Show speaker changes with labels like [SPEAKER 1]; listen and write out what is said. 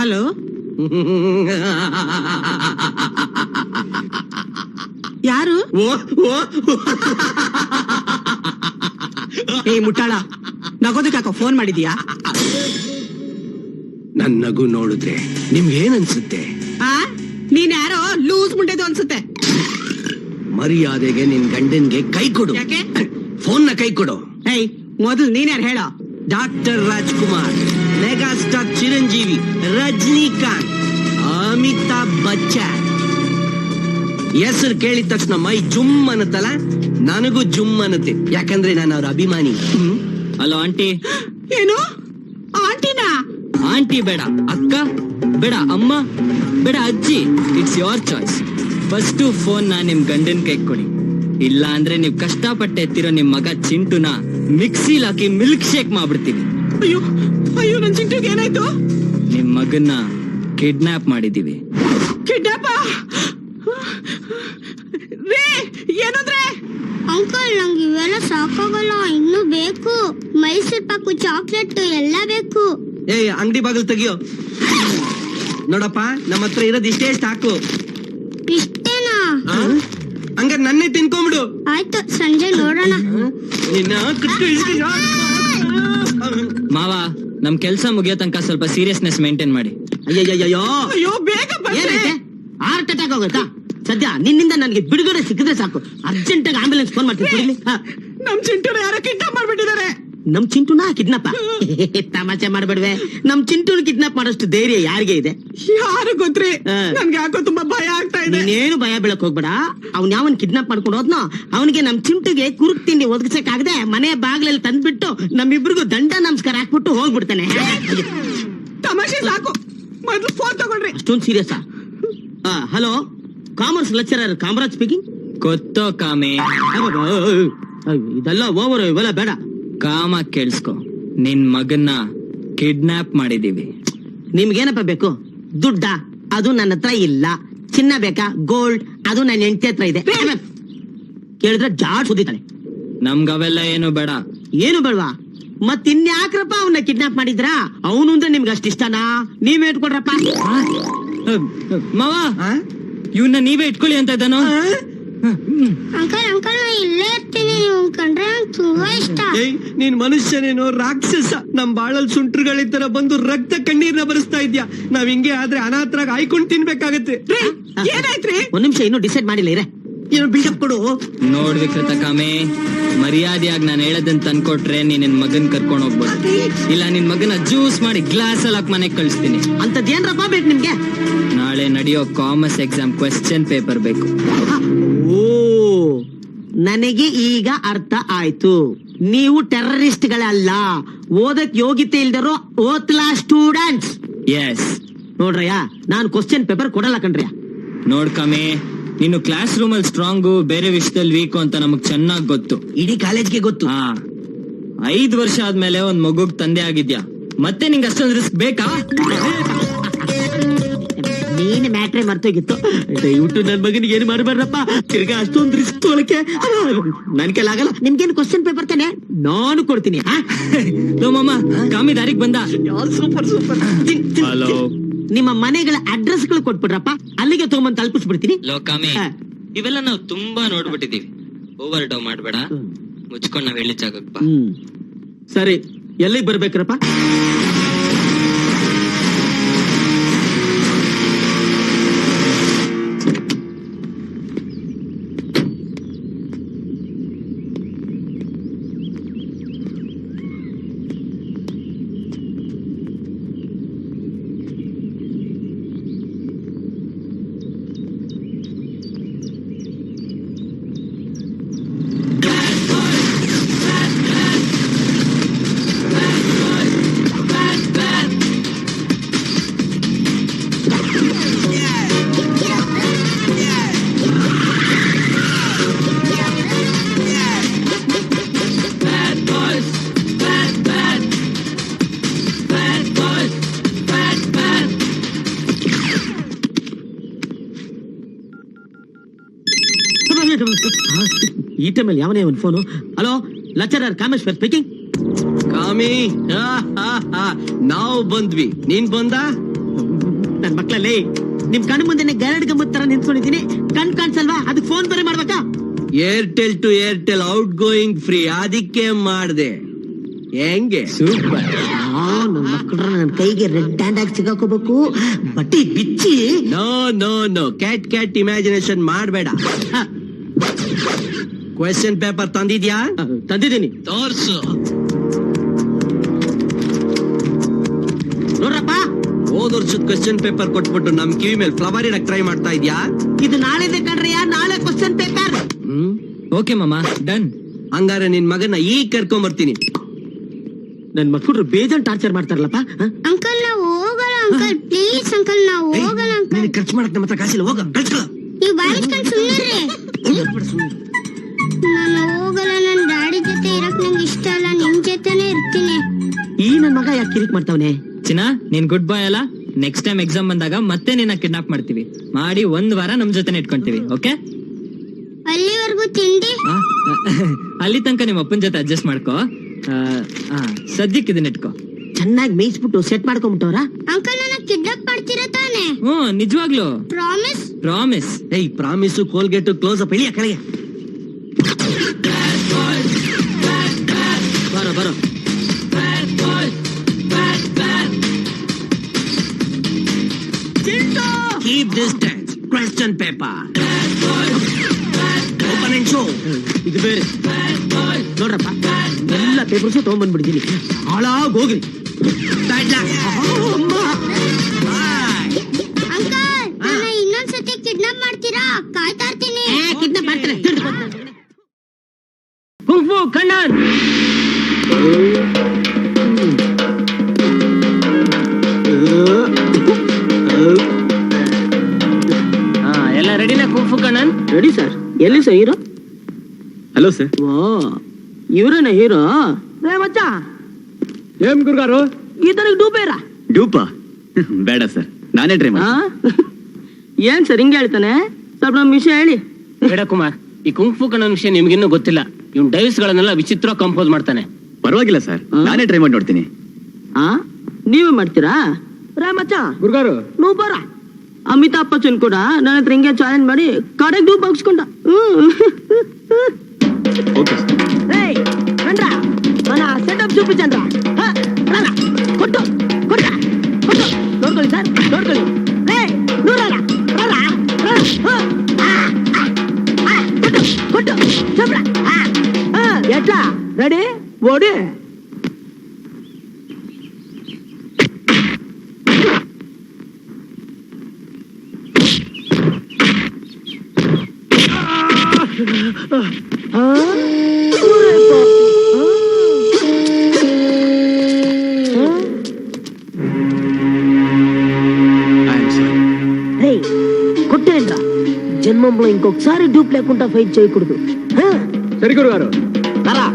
[SPEAKER 1] Hello? ಯಾರು?
[SPEAKER 2] ಓ ಓ.
[SPEAKER 1] ಏ ಮುಟ್ಟಾಳ. ನಗೋದಕ್ಕಾಕ phone ಮಾಡಿದ್ಯಾ?
[SPEAKER 2] ನನ್ ನಗು ನೋಡಿದ್ರೆ ನಿಮ್ಗೆ ಏನ್ ಅನ್ಸುತ್ತೆ?
[SPEAKER 1] ಆ? ನೀನ್ ಯಾರೋ ಲೂಸ್ ಮುಂಡೆದು ಅನ್ಸುತ್ತೆ.
[SPEAKER 2] ಮರ್ಯಾದೆಗೆ ನಿನ್ ಗಂಡನ್ಗೆ ಕೈ ಕೊಡು.
[SPEAKER 1] ಯಾಕೆ?
[SPEAKER 2] ಫೋನ್ನ ಕೈ ಕೊಡು.
[SPEAKER 1] ಏಯ್ ಮೊದಲು ನೀನ್ ಯಾರು ಹೇಳೋ?
[SPEAKER 2] Doctor Rajkumar mega star Chiranjeevi Rajinikanth Amitabh Bachchan. ಹೆಸರು ಕೇಳಿದ ತಕ್ಷಣ ಮೈ ಜುಮ್ ಅನ್ನತ್ತಲ್ಲ ನನಗೂ ಜುಮ್ ಅನ್ನತ್ತೆ ಯಾಕಂದ್ರೆ ನಾನು ಅವ್ರ ಅಭಿಮಾನಿ.
[SPEAKER 3] Hello aunty.
[SPEAKER 1] ಏನು? ಆಂಟಿನಾ?
[SPEAKER 3] ಆಂಟಿ ಬೇಡ. ಅಕ್ಕ? ಬೇಡ. ಅಮ್ಮ? ಬೇಡ. ಅಜ್ಜಿ? It's your choice first phone ನಾ ನಿಮ್ ಗಂಡನ್ ಕೈ ಕೊಡಿ. ಇಲ್ಲ ಅಂದ್ರೆ ನೀವು ಕಷ್ಟಪಟ್ಟೆ ಎತ್ತಿರೋ ನಿಮ್ ಮಗ ಚಿಂಟುನ. ಮಿಕ್ಸಿಲ್ ಹಾಕಿ ಮಿಲ್ಕ್ ಶೇಕ್ ಮಾಡ್ಬಿಡ್ತೀವಿ
[SPEAKER 1] ಅಯ್ಯೋ ಅಯ್ಯೋ ನನ್ ಚಿಂಟುಗೆ ಏನಾಯ್ತು?
[SPEAKER 3] ನಿಮ್ ಮಗನ್ನ ಕಿಡ್ನಾಪ್ ಮಾಡಿದೀವಿ.
[SPEAKER 1] ಕಿಡ್ನಾಪ್? ರೇ ಏನಂದ್ರೆ?
[SPEAKER 4] ಅಂಕಲ್ ನಂಗೆ ಇವೆಲ್ಲ ಸಾಕಾಗಲ್ಲ. ಇನ್ನೂ ಬೇಕು. ಮೈಸೂರ್ ಪಾಕು ಚಾಕ್ಲೇಟ್ ಎಲ್ಲ ಬೇಕು.
[SPEAKER 2] ಏಯ್ ಅಂಗಡಿ ಬಾಗಿಲು ತೆಗಿಯೋ. ನೋಡಪ್ಪ ನಮ್ಮ ಹತ್ರ ಇರೋದು ಇಷ್ಟೇ ಸಾಕು.
[SPEAKER 4] ಇಷ್ಟೇನಾ?
[SPEAKER 2] ಹಂಗ ಹಂಗಾರೆ ನನ್ನೇ ತಿನ್ಕೊಂಬಿಡು.
[SPEAKER 4] ಆಯ್ತು ಸಂಜೆ ನೋಡೋಣ.
[SPEAKER 3] ಮಾವ ನಮ್ ಕೆಲ್ಸ ಮುಗಿಯೋ ತನಕ ಸ್ವಲ್ಪ ಸೀರಿಯಸ್ನೆಸ್ ಮೇಂಟೈನ್ ಮಾಡಿ.
[SPEAKER 5] ಅಯ್ಯಯ್ಯಯ್ಯೋ.
[SPEAKER 1] ಅಯ್ಯೋ ಬೇಗ
[SPEAKER 5] ಹಾರ್ಟ್ ಅಟ್ಯಾಕ್ ಆಗುತ್ತಾ ಸದ್ಯ ನಿನ್ನಿಂದ ನನಗೆ ಬಿಡುಗಡೆ ಸಿಕ್ಕಿದ್ರೆ ಸಾಕು. ಅರ್ಜೆಂಟ್ ಆಗಿ ಆಂಬ್ಯುಲೆನ್ಸ್ ಫೋನ್ ಮಾಡ್ತೀನಿ.
[SPEAKER 1] ನಮ್ ಚಿಂಟುನ ಯಾರೋ ಕಿಡ್ನಾಪ್ ಮಾಡ್ಬಿಟ್ಟಿದ್ದಾರೆ.
[SPEAKER 5] ನಮ್ ಚಿಂಟುನ ಕಿಡ್ನಾಪ್. ತಮಾಷೆ ಮಾಡ್ಬೇಡ್ವೆ. ನಮ್ ಚಿಂಟುನ ಕಿಡ್ನಾಪ್ ಮಾಡೋಷ್ಟು ಧೈರ್ಯ ಯಾರಿಗೆ ಇದೆ?
[SPEAKER 1] ಯಾರು ಗೊತ್ತ್ರಿ. ನನ್ಗೆ ಯಾಕೋ ತುಂಬಾ ಭಯ ಆಗ್ತಾ ಇದೆ.
[SPEAKER 5] ನೀನೇನು ಭಯ ಬೀಳಕ್ ಹೋಗ್ಬೇಡ. ಅವ್ನ್ ಯಾವನ್ ಕಿಡ್ನಾಪ್ ಮಾಡ್ಕೊಂಡು ಹೋದ್ನೋ ಅವನಿಗೆ ನಮ್ ಚಿಂಟುಗೆ ಕುರುಕ್ ತಿಂಡಿ ಒದಗಿಸಕ್ಕಾಗದೆ ಮನೆ ಬಾಗ್ಲಲ್ಲಿ ತಂದ್ಬಿಟ್ಟು ನಮ್ಮಿಬ್ರಿಗೂ ದಂಡ ನಮಸ್ಕಾರ ಹಾಕ್ಬಿಟ್ಟು ಹೋಗ್ಬಿಡ್ತಾನೆ.
[SPEAKER 1] ತಮಾಷೆ ಸಾಕು. ಮೊದ್ಲು ಫೋನ್ ತಗೊಳ್ರಿ.
[SPEAKER 5] ಅಷ್ಟೊಂದು serious hello? Commerce lecturer Kamaraj speaking
[SPEAKER 3] ಗೊತ್ತೋ ಕಾಮೆ.
[SPEAKER 5] ಇದೆಲ್ಲ ಓವರ್ ಇವೆಲ್ಲ ಬೇಡ.
[SPEAKER 3] ಕಾಮ ಕೇಳಿಸ್ಕೊ. ನಿನ್ ಮಗನ್ನ ಕಿಡ್ನಾಪ್ ಮಾಡಿದೀವಿ
[SPEAKER 5] ನಿಮ್ಗೇನಪ್ಪ ಬೇಕು? ದುಡ್ಡ? ಅದು ನನ್ನ ಹತ್ರ ಇಲ್ಲ. ಚಿನ್ನ ಬೇಕಾ? ಗೋಲ್ಡ್? ಅದು ನನ್ನ ಹೆಂಡತಿ ಹತ್ರ ಇದೆ. ಕೇಳಿದ್ರೆ ಜಾಡ್ ಸುದಿತಾಳೆ
[SPEAKER 3] ನಮ್ಗ ಅವೆಲ್ಲ ಏನು ಬೇಡ.
[SPEAKER 5] ಏನು ಬೇಡವಾ? ಮತ್ತಿನ್ಯಾಕ್ರಪ್ಪ ಅವನ್ನ ಕಿಡ್ನಾಪ್ ಮಾಡಿದ್ರ? ಅವನು ಅಂದ್ರೆ ನಿಮ್ಗೆ ಅಷ್ಟ ಇಷ್ಟನಾ? ನೀವೇ ಇಟ್ಕೊಡ್ರಪ್ಪ.
[SPEAKER 3] ಮಾವ? ಇವನ್ನ ನೀವೇ ಇಟ್ಕೊಳ್ಳಿ ಅಂತ ಇದ್ದಾನೋ?
[SPEAKER 4] ಅಂಕಲ್ ಅಂಕಲ್ ನಾ ಇಲ್ಲೇ ಇರ್ತೀನಿ ನೀವು ಕಂಡ್ರೆ ನಂಗೆ ತುಂಬಾ ಇಷ್ಟ.
[SPEAKER 2] ಏಯ್ ನೀನ್ ಮನುಷ್ಯನೇನೋ ರಾಕ್ಷಸ. ನಮ್ ಬಾಳಲ್ ಸುಂಟ್ರುಗಳ ತರ ಬಂದು ರಕ್ತ ಕಣ್ಣೀರ್ನ ಬರಿಸ್ತಾ ಇದ್ಯಾ? ನಾವ್ ಹಿಂಗೆ ಆದ್ರೆ ಅನಾಥರಾಗ ಹಾಯ್ಕೊಂಡ್ ತಿನ್ಬೇಕಾಗತ್ತೆ.
[SPEAKER 1] ರೀ ಏನಾಯ್ತ್ರಿ?
[SPEAKER 5] ಒಂದ್ ನಿಮಿಷ ಇನ್ನೂ ಡಿಸೈಡ್ ಮಾಡಿಲ್ಲ ಇರೇ.
[SPEAKER 2] ಏನು ಬಿಲ್ಡಪ್ ಕೊಡು.
[SPEAKER 3] ನೋಡ್ ವಿಕೃತ ಕಾಮೆ ಮರ್ಯಾದೆಯಾಗಿ ನಾನು ಹೇಳದಂತ ಅನ್ಕೊಟ್ರೆ ನೀನ್ ನಿನ್ ಮಗನ್ ಕರ್ಕೊಂಡು ಹೋಗ್ಬೋದು. ಇಲ್ಲ ನಿನ್ ಮಗನ ಜ್ಯೂಸ್ ಮಾಡಿ ಗ್ಲಾಸ್ ಅಲ್ಲಿ ಹಾಕಿ ಮನೆಗೆ ಕಳಿಸ್ತೀನಿ.
[SPEAKER 5] ಅಂತದೇನ್ರಪ್ಪ ಬೇಕು ನಿಮ್ಗೆ?
[SPEAKER 3] ನಾಳೆ ನಡೆಯೋ ಕಾಮರ್ಸ್ ಎಕ್ಸಾಮ್ ಕ್ವೆಶ್ಚನ್ ಪೇಪರ್ ಬೇಕು.
[SPEAKER 5] ನನಗೆ ಈಗ ಅರ್ಥ ಆಯ್ತು. ನೀವು ಟೆರರಿಸ್ಟ್ಗಳಲ್ಲ. ಓದಕ್ ಯೋಗ್ಯತೆ ಇಲ್ದಿರೋ ಓತ್ಲಾ ಸ್ಟೂಡೆಂಟ್ಸ್.
[SPEAKER 3] ಎಸ್
[SPEAKER 5] ನೋಡ್ರಯ್ಯ ನಾನು ಕ್ವಶನ್ ಪೇಪರ್ ಕೊಡಲ್ಲ ಕಣ್ರಯ್ಯ.
[SPEAKER 3] ನೋಡ್ ಕಾಮೆ ನೀನು ಕ್ಲಾಸ್ ರೂಮ್ ಅಲ್ಲಿ ಸ್ಟ್ರಾಂಗು ಬೇರೆ ವಿಷಯದಲ್ಲಿ ವೀಕು ಅಂತ ನಮಗ್ ಚೆನ್ನಾಗ್ ಗೊತ್ತು.
[SPEAKER 2] ಇಡೀ ಕಾಲೇಜ್ಗೆ ಗೊತ್ತು.
[SPEAKER 3] ಹಾ. ಐದ್ ವರ್ಷ ಆದ್ಮೇಲೆ ಒಂದ್ ಮಗುಗ್ ತಂದೆ ಆಗಿದ್ಯಾ. ಮತ್ತೆ ನಿಂಗೆ ಅಷ್ಟೊಂದು ರಿಸ್ಕ್ ಬೇಕಾ?
[SPEAKER 5] ಮ್ಯಾಟ್ರೆ ಮರ್ತೋಗಿತ್ತು ದಯವಿಟ್ಟು ನನ್ ಮಗನಿಗೆ ಏನು ಮಾಡಬೇಡ್ರಪ್ಪ ತಿರ್ಗಾ ಅಷ್ಟೊಂದು ರಿಸ್ಕ್ ತೊಳಕೆ ನನ್ ಕೈಲಾಗಲ್ಲ ನಿಮ್ಗೇನು ಕ್ವಶನ್ ಪೇಪರ್ ತಾನೆ? ನಾನು ಕೊಡ್ತೀನಿ
[SPEAKER 3] ಮಾಮ ಕಾಮಿ ದಾರಿಗ್ ಬಂದ.
[SPEAKER 5] Super super
[SPEAKER 3] hello.
[SPEAKER 5] ನಿಮ್ಮ ಮನೆಗಳ ಅಡ್ರೆಸ್ಗಳು ಕೊಟ್ಬಿಡ್ರಪ್ಪ. ಅಲ್ಲಿಗೆ ತಗೊಂಬಂದ್ ತಲುಪಿಸ್ಬಿಡ್ತೀನಿ.
[SPEAKER 3] ಲೋ ಕಾಮಿ
[SPEAKER 5] ಹಾ.
[SPEAKER 3] ಇವೆಲ್ಲ ನಾವು ತುಂಬಾ ನೋಡ್ಬಿಟ್ಟಿದೀವಿ ಓವರ್ ಡೌ ಮಾಡ್ಬೇಡ ಮುಚ್ಕೊಂಡ್ ನಾವ್ ಹೇಳಿ ಜಾಗಪ್ಪ ಬಾ.
[SPEAKER 5] ಸರಿ ಎಲ್ಲಿಗೆ ಬರ್ಬೇಕ್ರಪ್ಪ? ಈ ಟೈಮಲ್ಲಿ ಯಾವನೇ ಒಂದು phone hello lecturer Kameshwar speaking
[SPEAKER 2] ಕಾಮಿ. ನಾವು ಬಂದ್ವಿ. ನೀನ್ ಬಂದ?
[SPEAKER 5] ನನ್ ಮಕ್ಳಲ್ಲಿ. ನಿಮ್ ಕಣ್ಣು ಮುಂದೆನೆ ಗರಡ್ ಗಮ್ಮತ್ ತರ ನಿಂತ್ಕೊಂಡಿದ್ದೀನಿ. ಕಣ್ ಕಾಣ್ಸಲ್ವಾ? ಅದಕ್ಕೆ ಫೋನ್ ಬೇರೆ ಮಾಡ್ಬೇಕಾ?
[SPEAKER 2] Airtel to Airtel outgoing free ಅದಕ್ಕೆ ಮಾಡ್ದೆ. ಹೆಂಗೆ?
[SPEAKER 3] ಸೂಪರ್
[SPEAKER 5] ಆ, ನನ್ ಮಕ್ಳ್ರ ನನ್ ಕೈಗೆ ರೆಡ್ ಹ್ಯಾಂಡ್ ಆಗಿ ಸಿಗಾಕೋಬೇಕು. ಬಟ್ಟಿ ಬಿಚ್ಚಿ.
[SPEAKER 2] No no no cat cat imagination ಮಾಡಬೇಡ.
[SPEAKER 5] ಆ,
[SPEAKER 2] ಕ್ವೆಶ್ಚನ್ ಪೇಪರ್ ತಂದಿದ್ಯಾ
[SPEAKER 5] ತಂದಿದ್ದೀನಿ.
[SPEAKER 2] ತೋರ್ಸು.
[SPEAKER 5] ನೋಡ್ರಪ್ಪ.
[SPEAKER 2] ಹೋದ ವರ್ಷದ ಕ್ವೆಶ್ಚನ್ ಪೇಪರ್ ಕೊಟ್ಬಿಟ್ಟು ನಮ್ ಕಿವಿ ಮೇಲೆ ಫ್ಲವರ್ ಇಡಕ್ ಟ್ರೈ ಮಾಡ್ತಾ ಇದ್ಯಾ?
[SPEAKER 5] ಇದು ನಾಳೆದೆ ಕಣ್ರಯ್ಯ ನಾಳೆ ಕ್ವಶನ್ ಪೇಪರ್
[SPEAKER 2] ಹ್ಮ್?
[SPEAKER 3] ಓಕೆ ಮಾಮ. ಡನ್
[SPEAKER 2] ಹಂಗಾರೆ ನಿನ್ ಮಗನ ಈಗ ಕರ್ಕೊಂಡ್ ಬರ್ತೀನಿ
[SPEAKER 5] ನನ್ ಮಕ್ಳು ಬೇಜಾನ್ ಟಾರ್ಚರ್ ಮಾಡ್ತಾರಲ್ಲಪ್ಪ
[SPEAKER 4] ಅಂಕಲ್ ನಾವು ಹೋಗಲ್ಲ ಅಂಕಲ್ ಪ್ಲೀಸ್ ಅಂಕಲ್ ನಾವು ಹೋಗಲ್ಲ ಅಂಕಲ್
[SPEAKER 2] ನೀನು ಖರ್ಚು ಮಾಡಕ್ ನಮ್ಮ ಹತ್ರ ಕಾಸಿಲ್ಲ ಹೋಗ ಕಳ್ಸ್ಕೊ
[SPEAKER 4] ನೀವು ಬಾಯಿಸ್ಕೊಂಡು ಸುಮ್ಮನೆ ನಾನು ಹೋಗಲ್ಲ ನನ್ನ ಡ್ಯಾಡಿ ಜೊತೆ ಇರಕ್ ನಂಗೆ ಇಷ್ಟ ಅಲ್ಲ ನಿಮ್ ಜೊತೆನೆ ಇರ್ತೀನಿ.
[SPEAKER 5] ಈ ನನ್ ಮಗ ಯಾಕೆ ಕಿರಿಕ್ ಮಾಡ್ತಾವನೆ?
[SPEAKER 3] ಚಿನಾ ನೀನ್ ಗುಡ್ ಬಾಯ್ ಅಲ್ಲ? ನೆಕ್ಸ್ಟ್ ಟೈಮ್ ಎಕ್ಸಾಮ್ ಬಂದಾಗ ಮತ್ತೆ ನಿನ್ನ ಕಿಡ್ನಾಪ್ ಮಾಡ್ತೀವಿ. ಮಾಡಿ ಒಂದ್ ವಾರ ನಮ್ ಜೊತೆ ಇಟ್ಕೊಂತೀವಿ ಓಕೆ
[SPEAKER 4] ಅಲ್ಲಿವರೆಗೂ ತಿಂಡಿ?
[SPEAKER 3] ಅಲ್ಲಿ ತನಕ ನಿಮ್ಮ ಅಪ್ಪನ ಜೊತೆ ಅಡ್ಜಸ್ಟ್ ಮಾಡ್ಕೋ. ಆ, ಆ, ಸದ್ಯಕ್ಕೆ ಇದನ್ನ ಇಟ್ಕೋ.
[SPEAKER 5] ಚೆನ್ನಾಗಿ ಮೇಯಿಸ್ಬಿಟ್ಟು ಸೆಟ್ ಮಾಡ್ಕೊಂಬಿಟ್ಟವ್ರ?
[SPEAKER 4] ಅಂಕಲ್ ನನ್ನ ಕಿಡ್ನಾಪ್ ಮಾಡ್ತೀರಾ ತಾನೆ?
[SPEAKER 3] ಹ್ಮ್ ನಿಜವಾಗ್ಲು.
[SPEAKER 4] ಪ್ರಾಮಿಸ್
[SPEAKER 3] ಪ್ರಾಮಿಸ್
[SPEAKER 2] ಏಯ್ ಪ್ರಾಮಿಸು ಕೋಲ್ಗೇಟು ಕ್ಲೋಸ್ ಅಪ್ ಇಳಿಯ ಕೆಳಗೆ. Keep distance question paper open and show
[SPEAKER 5] ಇದು ಬೇರೆ. ನೋಡ್ರಪ್ಪ ಎಲ್ಲ ಪೇಪರ್ಸ್ ತಗೊಂಡ್ಬಂದ್ಬಿಟ್ಟಿದ್ದೀನಿ ಹಾಳಾಗ್ ಹೋಗ್ರಿ
[SPEAKER 4] ಕಿಡ್ನಾಪ್ ಮಾಡ್ತೀರಾ? ಕಾಯ್ತಾ ಇರ್ತೀನಿ.
[SPEAKER 5] ಕಿಡ್ನಾಪ್ ಮಾಡ್ತಾರೆ.
[SPEAKER 3] ಕುಂಫು ಹಾ ಎಲ್ಲ ರೆಡಿನಾ kung fu
[SPEAKER 5] Kannan ready sir ಎಲ್ಲಿ ಸರ್ ಹೀರೋ
[SPEAKER 6] ಹಲೋ ಸರ್
[SPEAKER 5] ಓ ಇವ್ರೇನ ಹೀರೋ ರೇ ಮಚ್ಚ.
[SPEAKER 6] ಏನ್ ಗುರುಗಾರು?
[SPEAKER 5] ಈತನಿಗೆ ಡೂಬೇರ
[SPEAKER 6] ಡೂಪ? ಬೇಡ ಸರ್ ನಾನೇ ಟ್ರೈ ಮಾಡಿ
[SPEAKER 5] ಏನ್ ಸರ್ ಹಿಂಗೆ ಹೇಳ್ತಾನೆ? ಸ್ವಲ್ಪ ನಮ್ಮ ವಿಷಯ ಹೇಳಿ.
[SPEAKER 7] ಬೇಡ ಕುಮಾರ್ ಈ ಕುಂಫು ಕಣ್ಣನ ವಿಷಯ ನಿಮ್ಗಿನ್ನೂ ಗೊತ್ತಿಲ್ಲ. ಇವ್ನ್ ಡೈವ್ಸ್ ಗಳನ್ನೆಲ್ಲ ವಿಚಿತ್ರ ಕಂಪೋಸ್ ಮಾಡ್ತಾನೆ
[SPEAKER 6] ಪರವಾಗಿಲ್ಲ ಸರ್
[SPEAKER 5] ಹಾ?
[SPEAKER 6] ನಾನೇ ಟ್ರೈ ಮಾಡಿ ನೋಡ್ತೀನಿ
[SPEAKER 5] ಆ ನೀವೇ ಮಾಡ್ತೀರಾ ರೇ ಮಚ್ಚ
[SPEAKER 6] ಗುರುಗಾರು
[SPEAKER 5] ನೀವು ಬರ ಅಮಿತಾಬ್ ಬಚ್ಚನ್ ಕೂಡ ನನ್ನ ಹತ್ರ ಹಿಂಗೆ ಚಾಲೆಂಜ್ ಮಾಡಿ ಕಡೆಗೆ ಡೂಬ್ ಹಾಕ್ಸ್ಕೊಂಡ
[SPEAKER 6] ಓಕೆ
[SPEAKER 5] ಏಯ್ ರಂಡ್ರ ನನ್ನ ಸೆಟಪ್ చూపించండ్రా ಹಾ, ರಂಡ್ರ, ಕೊಟ್ಟು ಕೊಟ್ಟ ಕೊಟ್ಟು ನೋಡ್ಕೊಳ್ಳಿ ಸರ್ ನೋಡ್ಕೊಳ್ಳಿ ಏಯ್ ನೂರಲ್ಲ ರಲ್ಲ ಕೊಟ್ಟು ಕೊಟ್ಟು ಚಪ್ರ ఎట్లా రెడీ? ఓడి? రేయ్ కొట్టేయండ్రా జన్మంలో ఇంకొకసారి డూప్ లేకుండా ఫైట్ చేయకూడదు.
[SPEAKER 6] సరి గురుగారు
[SPEAKER 5] రా